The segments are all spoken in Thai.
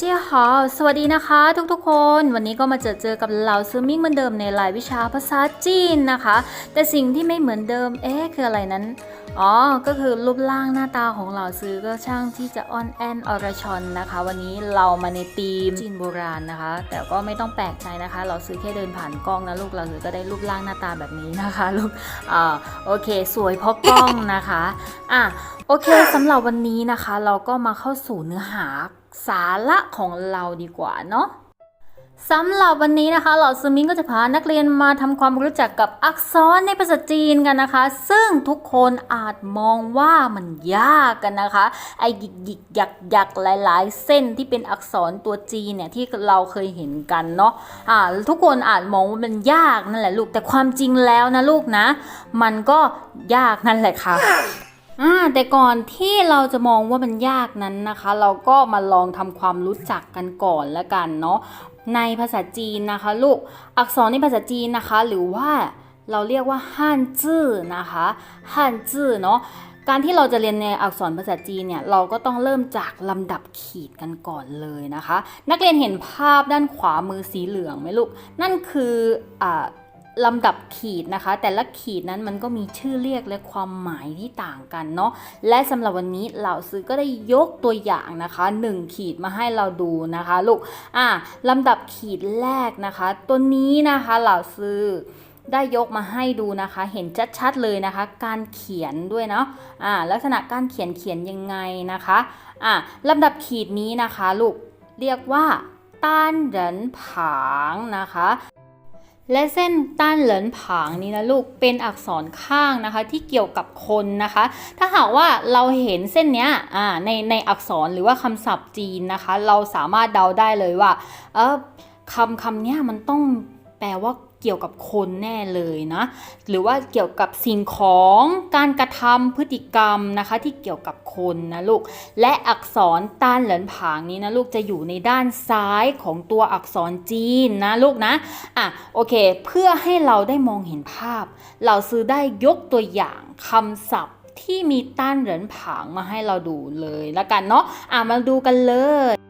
เจียหอสวัสดีนะคะ ทุกๆคน วันนี้ก็มาเจอเจอกับเราซื้อมิ่งเหมือนเดิมในรายวิชาภาษาจีนนะคะ แต่สิ่งที่ไม่เหมือนเดิม เอ๊ะ คืออะไรนั้น อ๋อ ก็คือรูปร่างหน้าตาของเราซื้อก็ช่างที่จะอ่อนแอนอรชอนนะคะ วันนี้เรามาในธีมจีนโบราณนะคะ แต่ก็ไม่ต้องแปลกใจนะคะเราซื้อแค่เดินผ่านกล้องนะลูกเราซื้อก็ได้รูปร่างหน้าตาแบบนี้นะคะลูกอ่าโอเค สวยเพราะกล้องนะคะอะโอเคสำหรับวันนี้นะคะ เราก็มาเข้าสู่เนื้อหา สาระของเราดีกว่าเนาะสำหรับวันนี้นะคะเหล่าซูมิงก็จะพานักเรียนมาทำความรู้จักกับอักษรในภาษาจีนกันนะคะ ซึ่งทุกคนอาจมองว่ามันยากกันนะคะ ไอ้หยิกหยิกยักยักหลาย ๆ เส้นที่เป็นอักษรตัวจีนเนี่ยที่เราเคยเห็นกันเนาะอ่าทุกคนอาจมองว่ามันยากนั่นแหละลูกแต่ความจริงแล้วนะลูกนะ มันก็ยากนั่นแหละค่ะ อ่าแต่ก่อนที่เราจะมองว่ามันยากนั้นนะคะ เราก็มาลองทำความรู้จักกันก่อนละกันเนาะในภาษาจีนนะคะ ลูกอักษรในภาษาจีนนะคะ หรือว่าเราเรียกว่าฮั่นจื้อนะคะฮั่นจื้อเนาะการที่เราจะเรียนในอักษรภาษาจีนเนี่ยเราก็ต้องเริ่มจากลำดับขีดกันก่อนเลยนะคะ นักเรียนเห็นภาพด้านขวามือสีเหลืองไหมลูก นั่นคืออ่า ลำดับขีดนะคะ แต่ละขีดนั้นมันก็มีชื่อเรียกและความหมายที่ต่างกันเนาะและสำหรับวันนี้เหล่าซื้อก็ได้ยกตัวอย่างนะคะ 1 ขีดมาให้เราดูนะคะลูกอะลำดับขีดแรกนะคะ ตัวนี้นะคะเหล่าซื้อได้ยกมาให้ดูนะคะ เห็นชัดๆเลยนะคะ การเขียนด้วยเนาะอ่าลักษณะการเขียนเขียนยังไงนะคะอะลำดับขีดนี้นะคะลูกเรียกว่าต้านเหรินผางนะคะ และเส้นต้านเหลินผางนี้นะลูกเป็นอักษรข้างนะคะที่เกี่ยวกับคนนะคะ ถ้าหากว่าเราเห็นเส้นเนี้ยอ่าในในอักษรหรือว่าคำศัพท์จีนนะคะ เราสามารถเดาได้เลยว่าเออคำคำเนี้ยมันต้องแปลว่า เกี่ยวกับคนแน่เลยนะ หรือว่าเกี่ยวกับสิ่งของการกระทำพฤติกรรมนะคะที่เกี่ยวกับคนนะลูก และอักษรต้านเหลินผางนี้นะลูกจะอยู่ในด้านซ้ายของตัวอักษรจีนนะลูกนะ อะโอเค เพื่อให้เราได้มองเห็นภาพ เราซื้อได้ยกตัวอย่างคำศัพท์ที่มีต้านเหรินผางมาให้เราดูเลยละกันเนาะ อะมาดูกันเลย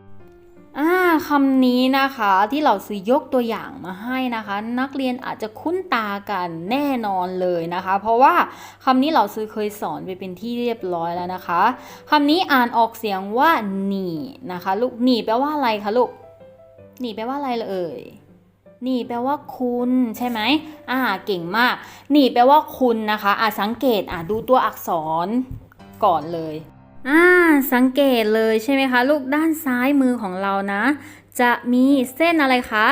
อ่าคำนี้นะคะที่เราซื้อยกตัวอย่างมาให้นะคะ นักเรียนอาจจะคุ้นตากันแน่นอนเลยนะคะ เพราะว่าคำนี้เราซื้อเคยสอนไปเป็นที่เรียบร้อยแล้วนะคะคำนี้อ่านออกเสียงว่าหนีนะคะลูกหนีแปลว่าอะไรคะลูกหนีแปลว่าอะไรเอ่ยหนีแปลว่าคุณใช่ไหมอ่าเก่งมากหนีแปลว่าคุณนะคะอ่าสังเกตอ่าดูตัวอักษรก่อนเลย อ่าสังเกตเลยใช่ไหมคะลูกด้านซ้ายมือของเรานะ จะมีเส้นอะไรคะ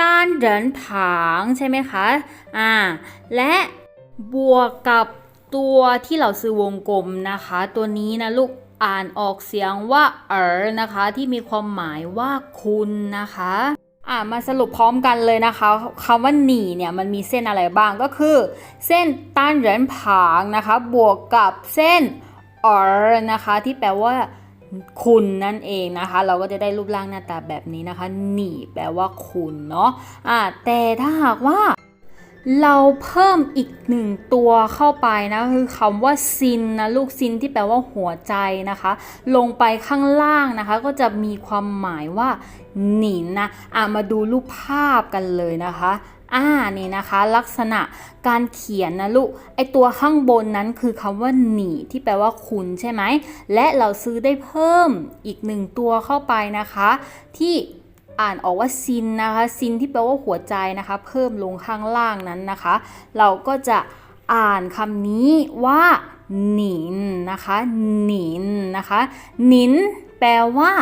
ต้านเดินผางใช่ไหมคะอ่าและบวกกับตัวที่เราซื้อวงกลมนะคะ ตัวนี้นะลูกอ่านออกเสียงว่าเออนะคะ ที่มีความหมายว่าคุณนะคะอ่ามาสรุปพร้อมกันเลยนะคะคำว่าหนีเนี่ยมันมีเส้นอะไรบ้างก็คือ เส้นต้านเหรินผางนะคะ บวกกับเส้น ออนะคะที่แปลว่าคุณนั่นเองนะคะ เราก็จะได้รูปร่างหน้าตาแบบนี้นะคะ หนีแปลว่าคุณเนาะอ่าแต่ถ้าหากว่าเราเพิ่มอีกหนึ่งตัวเข้าไปนะคือคำว่าซินนะลูกซินที่แปลว่าหัวใจนะคะ ลงไปข้างล่างนะคะ ก็จะมีความหมายว่าหนินนะอะมาดูรูปภาพกันเลยนะคะ อ่านี่นะคะ ลักษณะการเขียนนะลูกไอตัวข้างบนนั้นคือคำว่าหนีที่แปลว่าคุณใช่ไหม และเราซื้อได้เพิ่มอีกหนึ่งตัวเข้าไปนะคะ ที่อ่านออกว่าซินนะคะซินที่แปลว่าหัวใจนะคะ เพิ่มลงข้างล่างนั้นนะคะ เราก็จะอ่านคำนี้ว่าหนินนะคะหนินนะคะหนินแปลว่า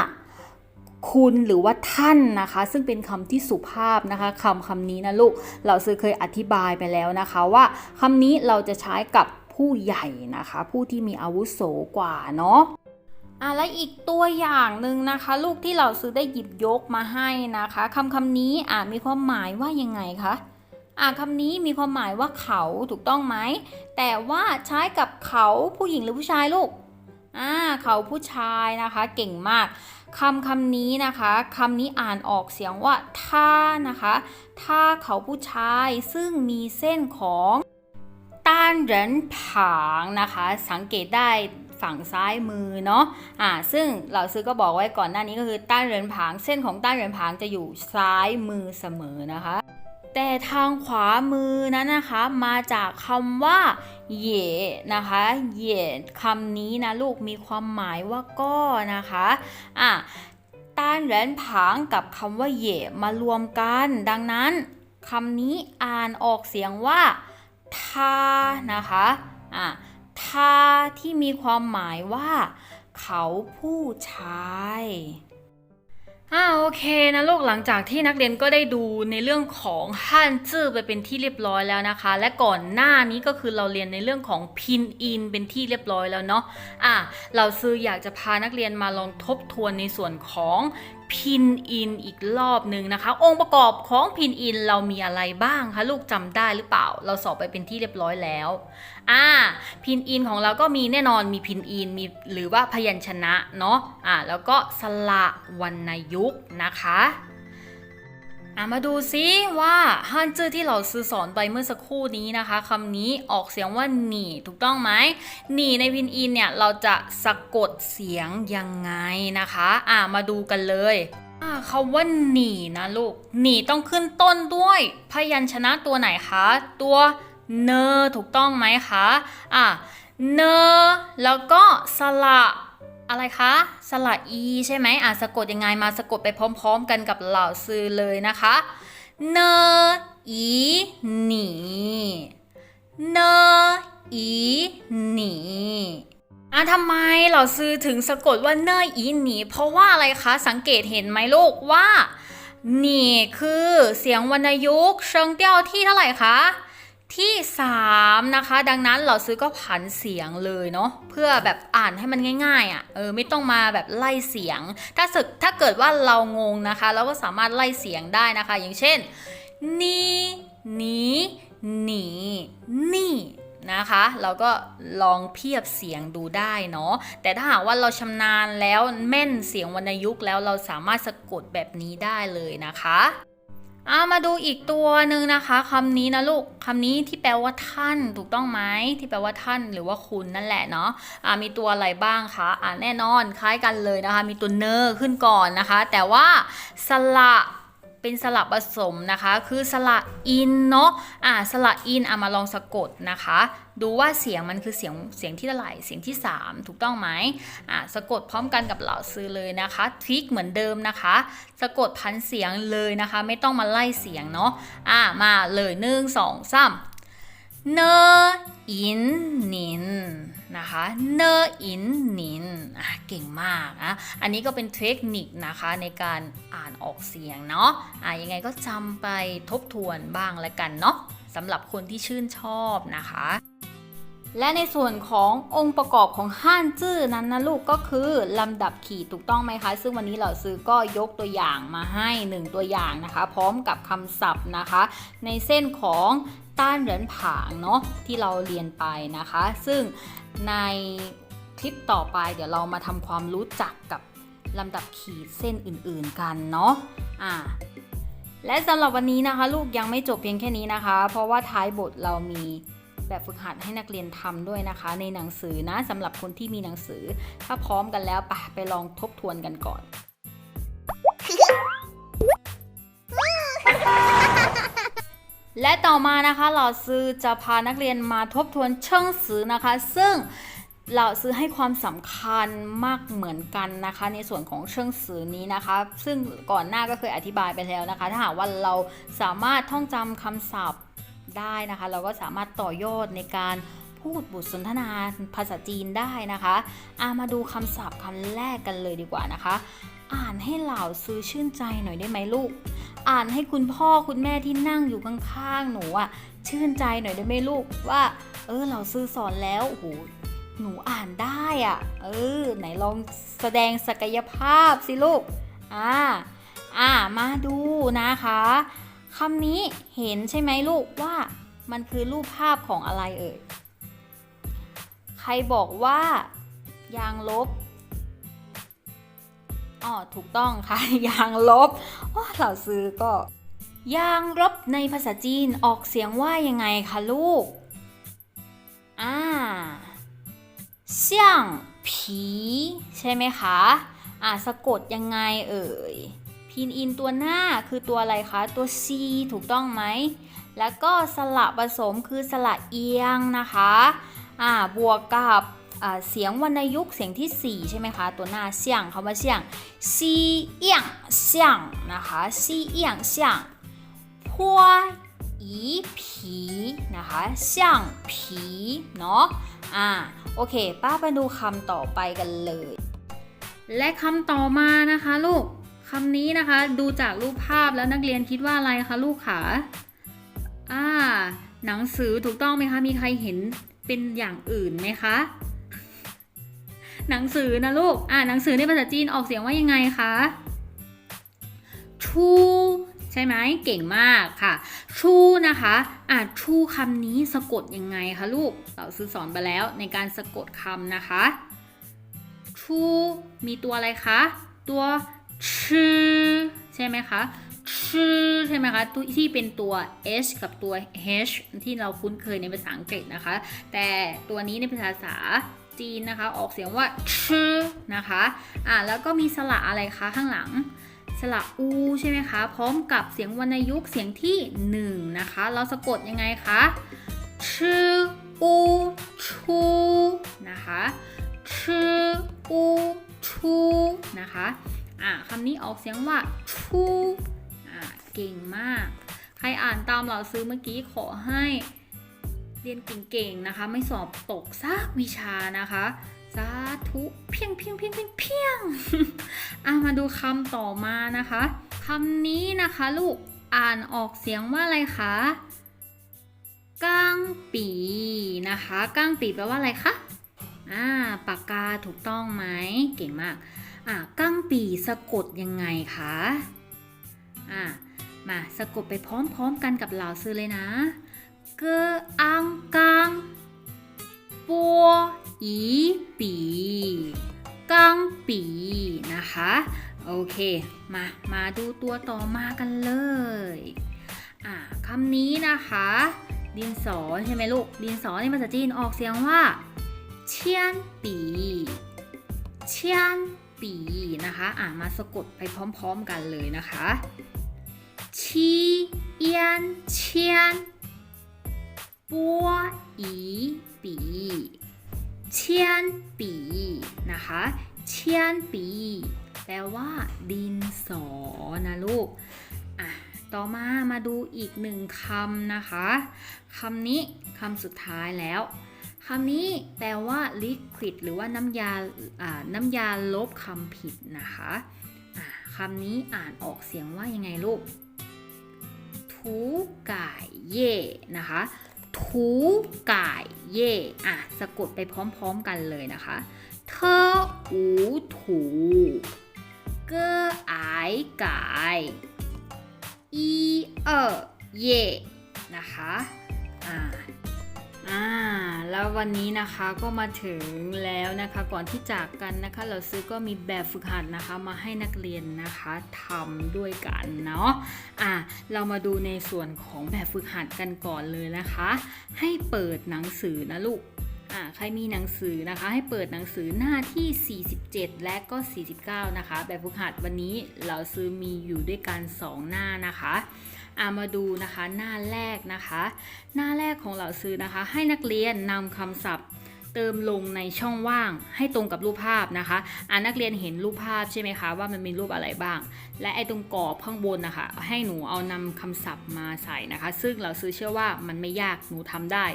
คุณหรือว่าท่านนะคะ ซึ่งเป็นคำที่สุภาพนะคะคำคำนี้นะลูก เราซื้อเคยอธิบายไปแล้วนะคะว่าคำนี้เราจะใช้กับผู้ใหญ่นะคะ ผู้ที่มีอาวุโสกว่าเนาะอะและอีกตัวอย่างหนึ่งนะคะ ลูกที่เราซื้อได้หยิบยกมาให้นะคะคำคำนี้อะมีความหมายว่ายังไงคะอะคำนี้มีความหมายว่าเขาถูกต้องไหมแต่ว่าใช้กับเขาผู้หญิงหรือผู้ชายลูกอ่าเขาผู้ชายนะคะ เก่งมาก คำคำนี้นะคะคำนี้อ่านออกเสียงว่าท่านะคะท่าเขาผู้ชายซึ่งมีเส้นของต้านเหรินผางนะคะ สังเกตได้ฝั่งซ้ายมือเนาะอ่าซึ่งเหล่าซื้อก็บอกไว้ก่อนหน้านี้ก็คือต้านเหรินผาง เส้นของต้านเหรินผางจะอยู่ซ้ายมือเสมอนะคะ แต่ทางขวามือนั้นนะคะมาจากคำว่าเหย่นะคะเหย่คำนี้นะลูกมีความหมายว่าก็นะคะอะต้านเหรนผางกับคำว่าเหย่มารวมกัน ดังนั้นคำนี้อ่านออกเสียงว่าทานะคะอะทาที่มีความหมายว่า เขาผู้ชาย อ่าโอเคนะลูกหลังจากที่นักเรียนก็ได้ดูในเรื่องของฮั่นจื้อไปเป็นที่เรียบร้อยแล้วนะคะ และก่อนหน้านี้ก็คือเราเรียนในเรื่องของพินอินเป็นที่เรียบร้อยแล้วเนาะอะเราซื้ออยากจะพานักเรียนมาลองทบทวนในส่วนของพินอินอีกรอบหนึ่งนะคะ องค์ประกอบของพินอินเรามีอะไรบ้างคะลูกจำได้หรือเปล่า เราสอบไปเป็นที่เรียบร้อยแล้ว อ่าพินอินของเราก็มีแน่นอนมีพินอินมีหรือว่าพยัญชนะเนาะอ่าแล้วก็สระวรรณยุกต์นะคะอะมาดูซิว่าฮันจื้อที่เราซื้อสอนไปเมื่อสักครู่นี้นะคะคำนี้ออกเสียงว่าหนีถูกต้องไหมหนีในพินอินเนี่ยเราจะสะกดเสียงยังไงนะคะอะมาดูกันเลยคำว่าหนีนะลูกหนีต้องขึ้นต้นด้วย พยัญชนะตัวไหนคะ ตัว เนอถูกต้องไหมคะอะเนอแล้วก็สระอะไรคะ สระอีใช่ไหมอะสะกดยังไงมาสะกดไปพร้อมๆ กันกับเหล่าซื้อเลยนะคะ เนออีหนี เนออีหนีอะทำไมเหล่าซื้อถึงสะกดว่าเนออีหนี เพราะว่าอะไรคะ สังเกตเห็นไหมลูกว่าหนีคือเสียงวรรณยุกต์เชิงเตี้ยวที่เท่าไหร่คะ ที่ 3 นะคะ ดังนั้นเราซื้อก็ผันเสียงเลยเนาะเพื่อแบบอ่านให้มันง่ายๆอะ่ะเออไม่ต้องมาแบบไล่เสียง ถ้าสึกถ้าเกิดว่าเรางงนะคะ เราก็สามารถไล่เสียงได้นะคะ อย่างเช่นนี่หนีหนีนี่นะคะ เราก็ลองเพียบเสียงดูได้เนาะแต่ถ้าหากว่าเราชำนาญแล้วแม่นเสียงวรรณยุกต์แล้วเราสามารถสะกดแบบนี้ได้เลยนะคะ อามาดูอีกตัวหนึ่งนะคะคำนี้นะลูกคำนี้ที่แปลว่าท่านถูกต้องไหมที่แปลว่าท่านหรือว่าคุณนั่นแหละเนาะอ่ามีตัวอะไรบ้างคะอ่าแน่นอนคล้ายกันเลยนะคะ มีตัวเนอร์ขึ้นก่อนนะคะ แต่ว่าสละ เป็นสระผสมนะคะ คือสระอินเนาะอ่าสระอินเอามาลองสะกดนะคะ ดูว่าเสียงมันคือเสียงเสียงที่เท่าไหร่เสียงที่ 3 ถูกต้องไหมอ่าสะกดพร้อมกันกับเหล่าซื้อเลยนะคะทริกเหมือนเดิมนะคะ สะกดพันเสียงเลยนะคะ ไม่ต้องมาไล่เสียงเนาะอ่ามาเลยหนึ่งสองสาม เนอินนินนะคะเนอินนินอะเก่งมากอะอันนี้ก็เป็นเทคนิคนะคะในการอ่านออกเสียงเนาะอะยังไงก็จำไปทบทวนบ้างละกันเนาะสำหรับคนที่ชื่นชอบนะคะ และในส่วนขององค์ประกอบของห้านจื้อนั้นนะลูกก็คือ ลำดับขีดถูกต้องไหมคะ ซึ่งวันนี้เราซื้อก็ยกตัวอย่างมาให้ 1 ตัวอย่างนะคะ พร้อมกับคำศัพท์นะคะ ในเส้นของต้านเหรินผางเนาะที่เราเรียนไปนะคะ ซึ่งในคลิปต่อไปเดี๋ยวเรามาทำความรู้จักกับลำดับขีดเส้นอื่นๆกันเนาะอ่าและสำหรับวันนี้นะคะ ลูกยังไม่จบเพียงแค่นี้นะคะ เพราะว่าท้ายบทเรามี แบบฝึกหัดให้นักเรียนทำด้วยนะคะ ในหนังสือนะสำหรับคนที่มีหนังสือ ถ้าพร้อมกันแล้วไปไปลองทบทวนกันก่อนและต่อมานะคะเราซื้อจะพานักเรียนมาทบทวนเชิงสือนะคะ ซึ่งเราซื้อให้ความสำคัญมากเหมือนกันนะคะ ในส่วนของเชิงสือนี้นะคะ ซึ่งก่อนหน้าก็เคยอธิบายไปแล้วนะคะ ถ้าหากว่าเราสามารถท่องจำคำศัพท์ ได้นะคะ เราก็สามารถต่อยอดในการพูดบทสนทนาภาษาจีนได้นะคะอามาดูคำศัพท์คำแรกกันเลยดีกว่านะคะ อ่านให้เหล่าซื้อชื่นใจหน่อยได้ไหมลูก อ่านให้คุณพ่อคุณแม่ที่นั่งอยู่ข้างๆหนูอะชื่นใจหน่อยได้ไหมลูกว่า เออเราซื้อสอนแล้วโอ้โหหนูอ่านได้อะเออ ไหนลองแสดงศักยภาพสิลูกอ่าอ่ามาดูนะคะ คำนี้เห็นใช่ไหมลูกว่ามันคือรูปภาพของอะไรเอ่ย ใครบอกว่า ยางลบอ๋อถูกต้องค่ะ ยางลบอ๋อเราซื้อก็ ยางลบในภาษาจีนออกเสียงว่ายังไงคะลูก อ่าเสี่ยงผี ใช่ไหมคะ อะสะกดยังไงเอ่ย พินอินตัวหน้าคือตัวอะไรคะ ตัว C ถูกต้องไหม แล้วก็สระผสมคือสระเอียงนะคะ อ่า บวกกับเสียงวรรณยุกต์เสียงที่ 4 ใช่ไหมคะ ตัวหน้าเสียงคำว่าเสียงซีเอียงเสียงนะคะซีเอียงเสียงพัวอีผีนะคะเสียงผีเนาะ อ่า โอเค ป้าไปดูคำต่อไปกันเลย และคำต่อมานะคะลูก คำนี้นะคะดูจากรูปภาพแล้วนักเรียนคิดว่าอะไรคะลูกขาอ่าหนังสือถูกต้องไหมคะ มีใครเห็นเป็นอย่างอื่นไหมคะ หนังสือนะลูก อ่าหนังสือในภาษาจีนออกเสียงว่ายังไงคะชูใช่ไหมเก่งมากค่ะ ชูนะคะอ่าชูคำนี้สะกดยังไงคะลูกเราซื้อสอนไปแล้วในการสะกดคำนะคะ ชูมีตัวอะไรคะ ตัว ชื่อใช่ไหมคะชื่อใช่ไหมคะตัวที่เป็นตัว h กับตัว h ที่เราคุ้นเคยในภาษาอังกฤษนะคะ แต่ตัวนี้ในภาษาจีนนะคะ ออกเสียงว่าชื่อนะคะอ่าแล้วก็มีสระอะไรคะข้างหลังสระอูใช่ไหมคะ พร้อมกับเสียงวรรณยุกต์เสียงที่หนึ่งนะคะ เราสะกดยังไงคะชื่ออูชูนะคะชื่ออูชูนะคะ อ่าคำนี้ออกเสียงว่าชูอ่าเก่งมาก ใครอ่านตามเราซื้อเมื่อกี้ขอให้เรียนเก่งๆนะคะ ไม่สอบตกซากวิชานะคะสาธุเพียงเพียงเพียงเพียงเพียงอะมาดูคำต่อมานะคะคำนี้นะคะลูกอ่านออกเสียงว่าอะไรคะก้างปีนะคะก้างปีแปลว่าอะไรคะอ่าปากกาถูกต้องไหมเก่งมาก อ่าก้งปีสะกดยังไงคะอ่ามาสะกดไปพร้อมๆกันกับเหล่าซื้อเลยนะเกออังกังปัวอีปีกังปีนะคะ โอเค มา มาดูตัวต่อมากันเลยอ่าคำนี้นะคะ ดินสอใช่ไหมลูก ดินสอในภาษาจีนออกเสียงว่าเชียนปีเชียน ปีนะคะอ่ามาสะกดไปพร้อมๆกันเลยนะคะชีเอียนเชียนปัวอีปีเชียนปีนะคะเชียนปีแปลว่า ดินสอนะลูกอะต่อมามาดูอีกหนึ่งคำนะคะคำนี้คำสุดท้ายแล้ว คำนี้แปลว่า liquid หรือว่าน้ำยาน้ำยาลบคำผิดนะคะะคำนี้อ่านออกเสียงว่ายังไงลูกทูก่ายเย่นะคะทูก่ายเย่อะสะกดไปพร้อมๆกันเลยนะคะเธออูถูเกอไอายกายอีเออเย่นะคะ อ่า แล้ววันนี้นะคะก็มาถึงแล้วนะคะก่อนที่จากกันนะคะ เราซื้อก็มีแบบฝึกหัดนะคะ มาให้นักเรียนนะคะทำด้วยกันเนาะอ่าเรามาดูในส่วนของแบบฝึกหัดกันก่อนเลยนะคะ ให้เปิดหนังสือนะลูกอ่าใครมีหนังสือนะคะ ให้เปิดหนังสือหน้าที่ 47 และก็ 49 นะคะ แบบฝึกหัดวันนี้เราซื้อมีอยู่ด้วยกัน 2 หน้านะคะ อามาดูนะคะหน้าแรกนะคะ หน้าแรกของเราซื้อนะคะ ให้นักเรียนนำคำศัพท์เติมลงในช่องว่างให้ตรงกับรูปภาพนะคะอ่านักเรียนเห็นรูปภาพใช่ไหมคะว่ามันมีรูปอะไรบ้าง และไอ้ตรงกรอบข้างบนนะคะ ให้หนูเอานำคำศัพท์มาใส่นะคะ ซึ่งเราซื้อเชื่อว่ามันไม่ยากหนูทำได้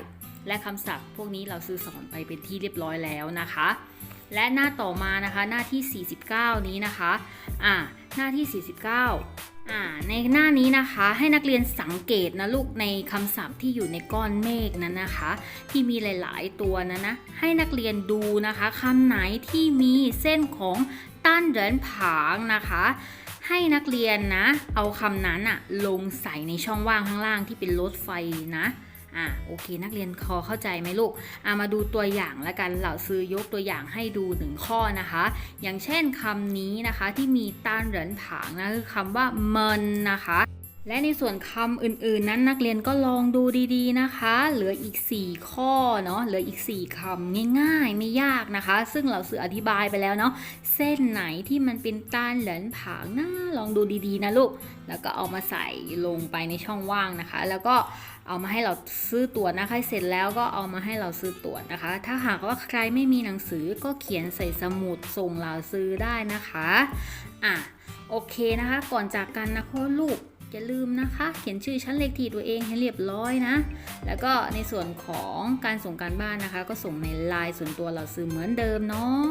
และคำศัพท์พวกนี้เราซื้อสอนไปเป็นที่เรียบร้อยแล้วนะคะ และหน้าต่อมานะคะหน้าที่ 49 นี้นะคะอ่าหน้าที่ 49อ่า ในหน้านี้นะคะให้นักเรียนสังเกตนะลูกในคำศัพท์ที่อยู่ในก้อนเมฆนั้นนะคะ ที่มีหลาย ๆ ตัวนะนะให้นักเรียนดูนะคะคำไหนที่มีเส้นของต้านเดินผางนะคะ ให้นักเรียนนะ เอาคำนั้นอะลงใส่ในช่องว่างข้างล่างที่เป็นรถไฟนะ อะโอเค นักเรียนคอเข้าใจไหมลูกอะมาดูตัวอย่างแล้วกันเหล่าซื้อยกตัวอย่างให้ดูหนึ่งข้อนะคะ อย่างเช่นคำนี้นะคะที่มีต้านเหรินผางนะคือคำว่าเมินนะคะ และในส่วนคำอื่นๆนั้นนักเรียนก็ลองดูดีๆนะคะ เหลืออีก 4 ข้อเนาะเหลืออีก 4คำง่ายๆ ไม่ยากนะคะ ซึ่งเราสื่ออธิบายไปแล้วเนาะเส้นไหนที่มันเป็นต้านเหลินผางนะลองดูดีๆนะลูก แล้วก็เอามาใส่ลงไปในช่องว่างนะคะ แล้วก็เอามาให้เราซื้อตั๋วนะคะเสร็จแล้วก็เอามาให้เราซื้อตั๋วนะคะ ถ้าหากว่าใครไม่มีหนังสือก็เขียนใส่สมุดส่งเราซื้อได้นะคะอะโอเคนะคะ ก่อนจากกันนะพ่อลูก อย่าลืมนะคะ เขียนชื่อชั้นเลขที่ตัวเองให้เรียบร้อยนะ แล้วก็ในส่วนของการส่งการบ้านนะคะ ก็ส่งในไลน์ส่วนตัวเราซื้อเหมือนเดิมเนาะ